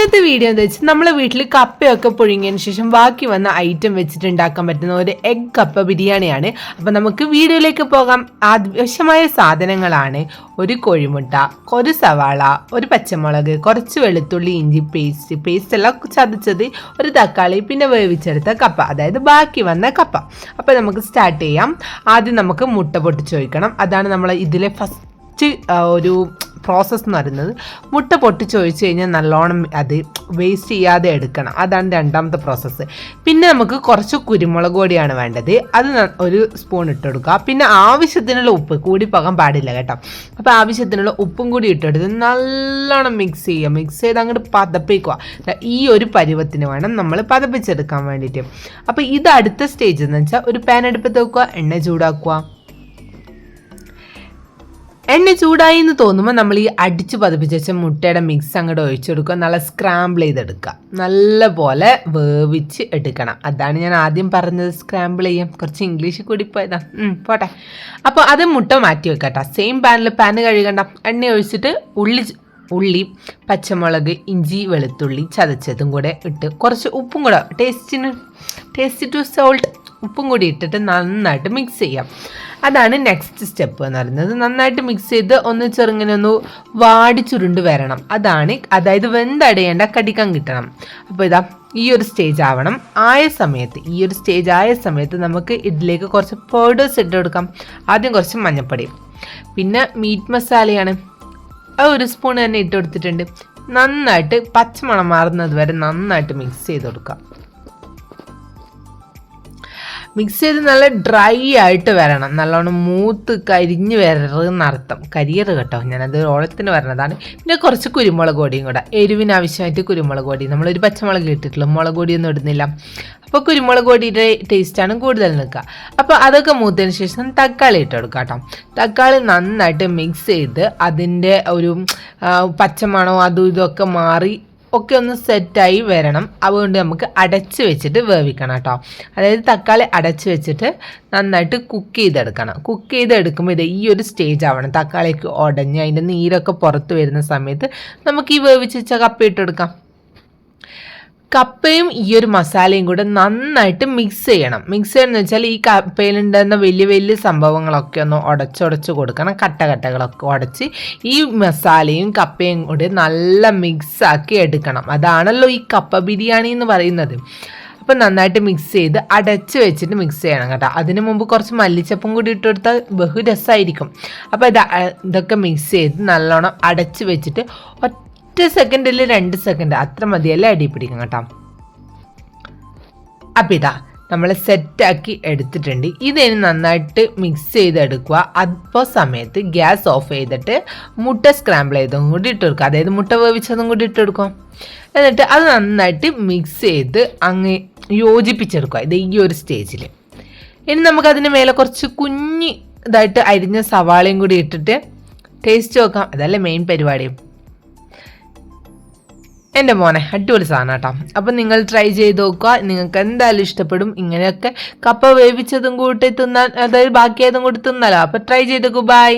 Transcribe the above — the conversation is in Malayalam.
ഇന്നത്തെ വീഡിയോ എന്താ വെച്ചാൽ നമ്മളെ വീട്ടിൽ കപ്പയൊക്കെ പുഴുങ്ങിയതിന് ശേഷം ബാക്കി വന്ന ഐറ്റം വെച്ചിട്ട് ഉണ്ടാക്കാൻ പറ്റുന്ന ഒരു എഗ് കപ്പ ബിരിയാണിയാണ്. അപ്പം നമുക്ക് വീഡിയോയിലേക്ക് പോകാം. ആവശ്യമായ സാധനങ്ങളാണ്. ഒരു കോഴിമുട്ട ഒരു സവാള ഒരു പച്ചമുളക് കുറച്ച് വെളുത്തുള്ളി ഇഞ്ചി പേസ്റ്റ് പേസ്റ്റ് എല്ലാം ചതച്ചത് ഒരു തക്കാളി പിന്നെ വേവിച്ചെടുത്ത കപ്പ അതായത് ബാക്കി വന്ന കപ്പ. അപ്പം നമുക്ക് സ്റ്റാർട്ട് ചെയ്യാം. ആദ്യം നമുക്ക് മുട്ട പൊട്ടിച്ച് വയ്ക്കണം അതാണ് നമ്മൾ ഇതിലെ ഫസ്റ്റ് ഒരു പ്രോസസ്സ് എന്ന് പറയുന്നത് മുട്ട പൊട്ടിച്ചൊഴിച്ച് കഴിഞ്ഞാൽ നല്ലോണം അത് വേസ്റ്റ് ചെയ്യാതെ എടുക്കണം. അതാണ് രണ്ടാമത്തെ പ്രോസസ്സ് പിന്നെ നമുക്ക് കുറച്ച് കുരുമുളക് പൊടിയാണ് വേണ്ടത്. അത് ഒരു സ്പൂൺ ഇട്ട് കൊടുക്കുക. പിന്നെ ആവശ്യത്തിനുള്ള ഉപ്പ്. കൂടി പോകാൻ പാടില്ല കേട്ടോ. അപ്പോൾ ആവശ്യത്തിനുള്ള ഉപ്പും കൂടി ഇട്ടെടുത്ത് നല്ലോണം മിക്സ് ചെയ്യുക. മിക്സ് ചെയ്ത് അങ്ങോട്ട് പതപ്പിക്കുക. ഈ ഒരു പരുവത്തിന് വേണം നമ്മൾ പതപ്പിച്ചെടുക്കാൻ വേണ്ടിയിട്ട്. അപ്പോൾ ഇത് അടുത്ത സ്റ്റേജ് എന്ന് വെച്ചാൽ ഒരു പാൻ അടുപ്പത്ത് വെക്കുക എണ്ണ ചൂടാക്കുക. എണ്ണ ചൂടായി എന്ന് തോന്നുമ്പോൾ നമ്മൾ ഈ അടിച്ച് പതിപ്പിച്ച് വെച്ച മുട്ടയുടെ മിക്സ് അങ്ങോട്ട് ഒഴിച്ചെടുക്കുക നല്ല സ്ക്രാമ്പിൾ ചെയ്തെടുക്കുക. നല്ല പോലെ വേവിച്ച് എടുക്കണം. അതാണ് ഞാൻ ആദ്യം പറഞ്ഞത് സ്ക്രാമ്പിൾ ചെയ്യാം കുറച്ച് ഇംഗ്ലീഷ് കൂടി പോയതാ. പോട്ടെ. അപ്പോൾ അത് മുട്ട മാറ്റി വെക്കട്ടെ. സെയിം പാനിൽ പാന് കഴുകണ്ട. എണ്ണ ഒഴിച്ചിട്ട് ഉള്ളി ഉള്ളി പച്ചമുളക് ഇഞ്ചി വെളുത്തുള്ളി ചതച്ചതും കൂടെ ഇട്ട് കുറച്ച് ഉപ്പും കൂടെ. ടേസ്റ്റിന് ടേസ്റ്റ് ടു സോൾട്ട് ഉപ്പും കൂടി ഇട്ടിട്ട് നന്നായിട്ട് മിക്സ് ചെയ്യാം. അതാണ് നെക്സ്റ്റ് സ്റ്റെപ്പ് എന്ന് പറയുന്നത്. നന്നായിട്ട് മിക്സ് ചെയ്ത് ഒന്ന് ചെറുങ്ങനെ ഒന്ന് വാടി ചുരുണ്ട് വരണം. അതാണ് അതായത് വെന്തടയേണ്ട കടിക്കാൻ കിട്ടണം. അപ്പോൾ ഇതാ ഈ ഒരു സ്റ്റേജ് ആവണം. ആയ സമയത്ത് ഈ ഒരു സ്റ്റേജ് ആയ സമയത്ത് നമുക്ക് ഇതിലേക്ക് കുറച്ച് പൗഡേഴ്സ് ഇട്ട് കൊടുക്കാം. ആദ്യം കുറച്ച് മഞ്ഞപ്പൊടി പിന്നെ മീറ്റ് മസാലയാണ് ആ ഒരു സ്പൂൺ തന്നെ ഇട്ട് കൊടുത്തിട്ടുണ്ട്. നന്നായിട്ട് പച്ചമണം മാറുന്നത് വരെ നന്നായിട്ട് മിക്സ് ചെയ്ത് കൊടുക്കാം. മിക്സ് ചെയ്ത് നല്ല ഡ്രൈ ആയിട്ട് വരണം. നല്ലോണം മൂത്ത് കരിഞ്ഞ് വരരുന്നർത്ഥം കരിയറ് കേട്ടോ. ഞാനത് ഓളത്തിന് വരണതാണ് പിന്നെ കുറച്ച് കുരുമുളക് പൊടിയും കൂടെ. എരിവിന് ആവശ്യമായിട്ട് കുരുമുളക് പൊടി. നമ്മളൊരു പച്ചമുളക് ഇട്ടിട്ടുള്ളൂ. മുളക് പൊടിയൊന്നും ഇടുന്നില്ല. അപ്പോൾ കുരുമുളക് പൊടിയുടെ ടേസ്റ്റാണ് കൂടുതൽ നിൽക്കുക. അപ്പോൾ അതൊക്കെ മൂത്തതിന് ശേഷം തക്കാളി ഇട്ട് കൊടുക്കുക കേട്ടോ. തക്കാളി നന്നായിട്ട് മിക്സ് ചെയ്ത് അതിന്റെ ഒരു പച്ചമണോ അതും ഇതൊക്കെ മാറി ഒക്കെ ഒന്ന് സെറ്റായി വരണം. അതുകൊണ്ട് നമുക്ക് അടച്ച് വെച്ചിട്ട് വേവിക്കണം കേട്ടോ. അതായത് തക്കാളി അടച്ച് വെച്ചിട്ട് നന്നായിട്ട് കുക്ക് ചെയ്തെടുക്കണം. കുക്ക് ചെയ്തെടുക്കുമ്പോൾ ഇത് ഈ ഒരു സ്റ്റേജ് ആവണം. തക്കാളിയൊക്കെ ഉടഞ്ഞ് അതിന്റെ നീരൊക്കെ പുറത്ത് വരുന്ന സമയത്ത് നമുക്ക് ഈ വേവിച്ച് വെച്ച ഇട്ടെടുക്കാം. കപ്പയും ഈ ഒരു മസാലയും കൂടെ നന്നായിട്ട് മിക്സ് ചെയ്യണം. മിക്സ് ചെയ്യണം എന്ന് വെച്ചാൽ ഈ കപ്പയിലുണ്ടെന്ന വലിയ വലിയ സംഭവങ്ങളൊക്കെ ഒന്ന് ഉടച്ചുടച്ച് കൊടുക്കണം. കട്ട കട്ടകളൊക്കെ ഉടച്ച് ഈ മസാലയും കപ്പയും കൂടി നല്ല മിക്സ് ആക്കി എടുക്കണം. അതാണല്ലോ ഈ കപ്പ ബിരിയാണി എന്ന് പറയുന്നത്. അപ്പം നന്നായിട്ട് മിക്സ് ചെയ്ത് അടച്ച് വെച്ചിട്ട് മിക്സ് ചെയ്യണം കേട്ടോ. അതിന് മുമ്പ് കുറച്ച് മല്ലിച്ചപ്പും കൂടി ഇട്ട് കൊടുത്താൽ ബഹു രസമായിരിക്കും അപ്പോൾ ഇത് ഇതൊക്കെ മിക്സ് ചെയ്ത് നല്ലോണം അടച്ച് വെച്ചിട്ട് ഒറ്റ സെക്കൻഡിൽ രണ്ട് സെക്കൻഡ് അത്ര മതിയല്ലേ അടി പിടിക്കും കേട്ടോ. അപ്പം ഇതാ നമ്മൾ സെറ്റാക്കി എടുത്തിട്ടുണ്ട്. ഇതിന് നന്നായിട്ട് മിക്സ് ചെയ്തെടുക്കുക. അപ്പോൾ സമയത്ത് ഗ്യാസ് ഓഫ് ചെയ്തിട്ട് മുട്ട സ്ക്രാമ്പിൾ ചെയ്തും കൂടി ഇട്ട് കൊടുക്കുക. അതായത് മുട്ട വേവിച്ചതും കൂടി ഇട്ട് കൊടുക്കും. എന്നിട്ട് അത് നന്നായിട്ട് മിക്സ് ചെയ്ത് അങ്ങ് യോജിപ്പിച്ചെടുക്കുക. ഇത് ഈ ഒരു സ്റ്റേജിൽ ഇനി നമുക്കതിന് മേലെ കുറച്ച് കുഞ്ഞി ഇതായിട്ട് അരിഞ്ഞ സവാളയും കൂടി ഇട്ടിട്ട് ടേസ്റ്റ് നോക്കാം. അതല്ലേ മെയിൻ പരിപാടിയും എന്റെ മോനെ അടിപൊളി സാധനം കേട്ടോ. അപ്പം നിങ്ങൾ ട്രൈ ചെയ്ത് നോക്കുക നിങ്ങൾക്ക് എന്തായാലും ഇഷ്ടപ്പെടും. ഇങ്ങനെയൊക്കെ കപ്പ വേവിച്ചതും കൂട്ടി തിന്നാൻ അതായത് ബാക്കിയായതും കൂടി തിന്നാലോ. അപ്പം ട്രൈ ചെയ്ത് നോക്കൂ ബൈ